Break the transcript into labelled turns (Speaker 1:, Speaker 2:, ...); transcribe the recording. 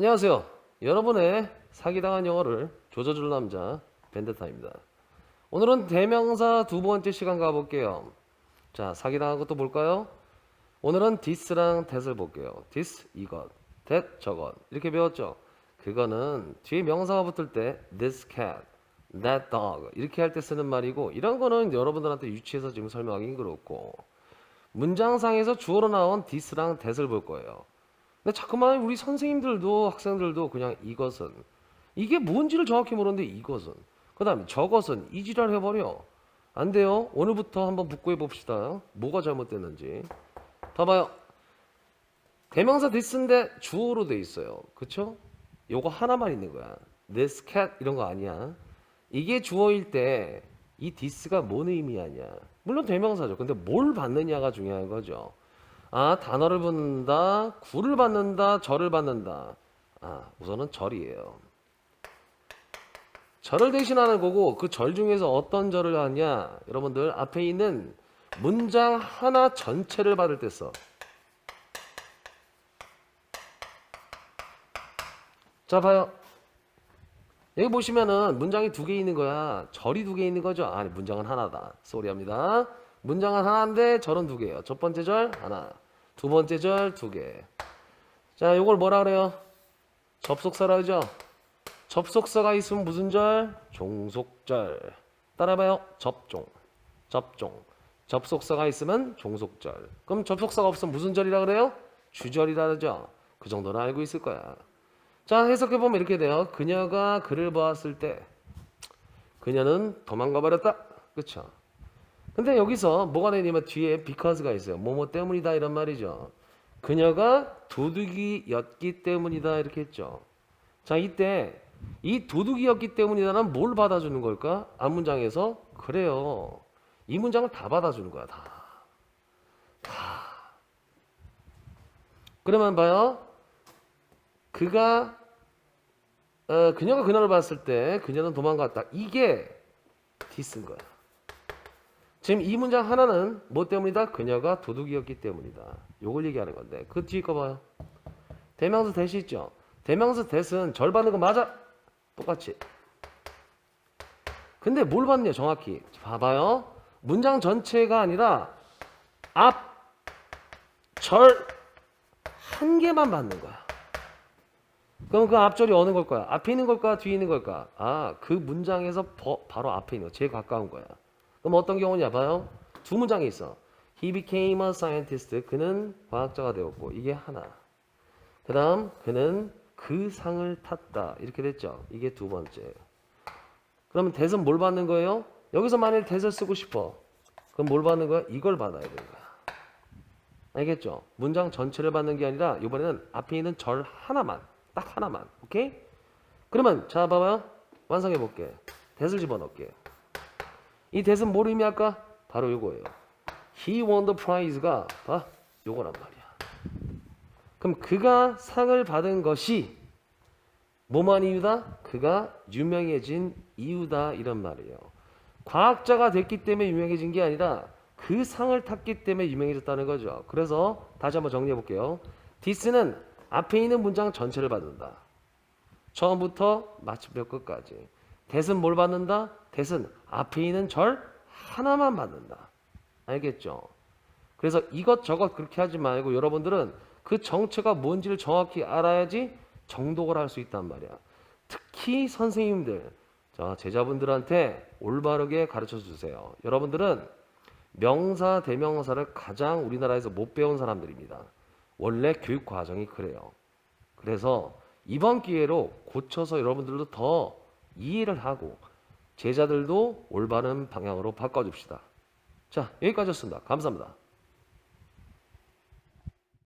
Speaker 1: 안녕하세요. 여러분의 사기당한 영어를 조져줄 남자 벤데타입니다. 오늘은 대명사 두 번째 시간 가볼게요. 자, 사기당한 것도 볼까요? 오늘은 this랑 that을 볼게요. this 이것, that 저것 이렇게 배웠죠. 그거는 뒤에 명사가 붙을 때 this cat, that dog 이렇게 할 때 쓰는 말이고 이런 거는 여러분들한테 유치해서 지금 설명하기 그렇고 문장상에서 주어로 나온 this랑 that을 볼 거예요. 근데 자꾸만 우리 선생님들도 학생들도 그냥 이것은 이게 뭔지를 정확히 모르는데 이것은 그 다음에 저것은 이 지랄 해버려. 안 돼요. 오늘부터 한번 붙고 해봅시다. 뭐가 잘못됐는지. 봐봐요. 대명사 this인데 주어로 돼 있어요. 그쵸? 요거 하나만 있는 거야. this cat 이런 거 아니야. 이게 주어일 때이 this가 뭔 의미 아니야. 물론 대명사죠. 근데 뭘 받느냐가 중요한 거죠 아, 단어를 붙는다, 구를 받는다, 절을 받는다. 아, 우선은 절이에요. 절을 대신하는 거고 그 절 중에서 어떤 절을 하냐? 여러분들 앞에 있는 문장 하나 전체를 받을 때 써. 자, 봐요. 여기 보시면은 문장이 두 개 있는 거야. 절이 두 개 있는 거죠? 아니, 문장은 하나다. 쏘리합니다. 문장은 하나인데 절은 두 개예요. 첫 번째 절 하나, 두 번째 절 두 개. 자, 요걸 뭐라 그래요? 접속사라 그죠? 접속사가 있으면 무슨 절? 종속절. 따라해봐요. 접종, 접종. 접속사가 있으면 종속절. 그럼 접속사가 없으면 무슨 절이라 그래요? 주절이라 그러죠. 그 정도는 알고 있을 거야. 자, 해석해 보면 이렇게 돼요. 그녀가 그를 보았을 때 그녀는 도망가 버렸다. 그렇죠? 근데 여기서 뭐가 되냐면 뒤에 because가 있어요. 뭐뭐 때문이다 이런 말이죠. 그녀가 도둑이었기 때문이다 이렇게 했죠. 자, 이때 이 도둑이었기 때문이다는 뭘 받아주는 걸까? 앞 문장에서 그래요. 이 문장을 다 받아주는 거야, 다. 다. 그러면 봐요. 그가 어, 그녀가 그녀를 봤을 때 그녀는 도망갔다. 이게 디스인 거야. 지금 이 문장 하나는 뭐 때문이다? 그녀가 도둑이었기 때문이다. 요걸 얘기하는 건데 그 뒤에 거 봐요. 대명사 대시 있죠? 대명사 대은 절 받는 거 맞아? 똑같이. 근데 뭘 받냐 정확히 봐봐요. 문장 전체가 아니라 앞, 절 한 개만 받는 거야. 그럼 그 앞절이 어느 걸까요? 앞에 있는 걸까? 뒤에 있는 걸까? 아, 그 문장에서 버- 바로 앞에 있는 거, 제일 가까운 거야. 그럼 어떤 경우냐 봐요. 두 문장이 있어. He became a scientist. 그는 과학자가 되었고 이게 하나. 그다음 그는 그 상을 탔다. 이렇게 됐죠. 이게 두 번째. 그러면 대선 뭘 받는 거예요? 여기서 만약에 대선 쓰고 싶어. 그럼 뭘 받는 거야? 이걸 받아야 되는 거야. 알겠죠? 문장 전체를 받는 게 아니라 이번에는 앞에 있는 절 하나만, 딱 하나만. 오케이? 그러면 자 봐봐요. 완성해 볼게. 대을 집어넣을게. 이 대은 뭘 의미할까? 바로 요거예요. He won the prize가 봐. 요거란 말이야. 그럼 그가 상을 받은 것이 뭐만 이유다? 그가 유명해진 이유다 이런 말이에요. 과학자가 됐기 때문에 유명해진 게 아니라 그 상을 탔기 때문에 유명해졌다는 거죠. 그래서 다시 한번 정리해 볼게요. 디스는 앞에 있는 문장 전체를 받는다. 처음부터 마침표 끝까지. 대은 뭘 받는다? 대은 앞에 있는 절 하나만 받는다. 알겠죠? 그래서 이것저것 그렇게 하지 말고 여러분들은 그 정체가 뭔지를 정확히 알아야지 정독을 할 수 있단 말이야. 특히 선생님들, 자, 제자분들한테 올바르게 가르쳐 주세요. 여러분들은 명사, 대명사를 가장 우리나라에서 못 배운 사람들입니다. 원래 교육 과정이 그래요. 그래서 이번 기회로 고쳐서 여러분들도 더 이해를 하고 제자들도 올바른 방향으로 바꿔줍시다. 자, 여기까지였습니다. 감사합니다.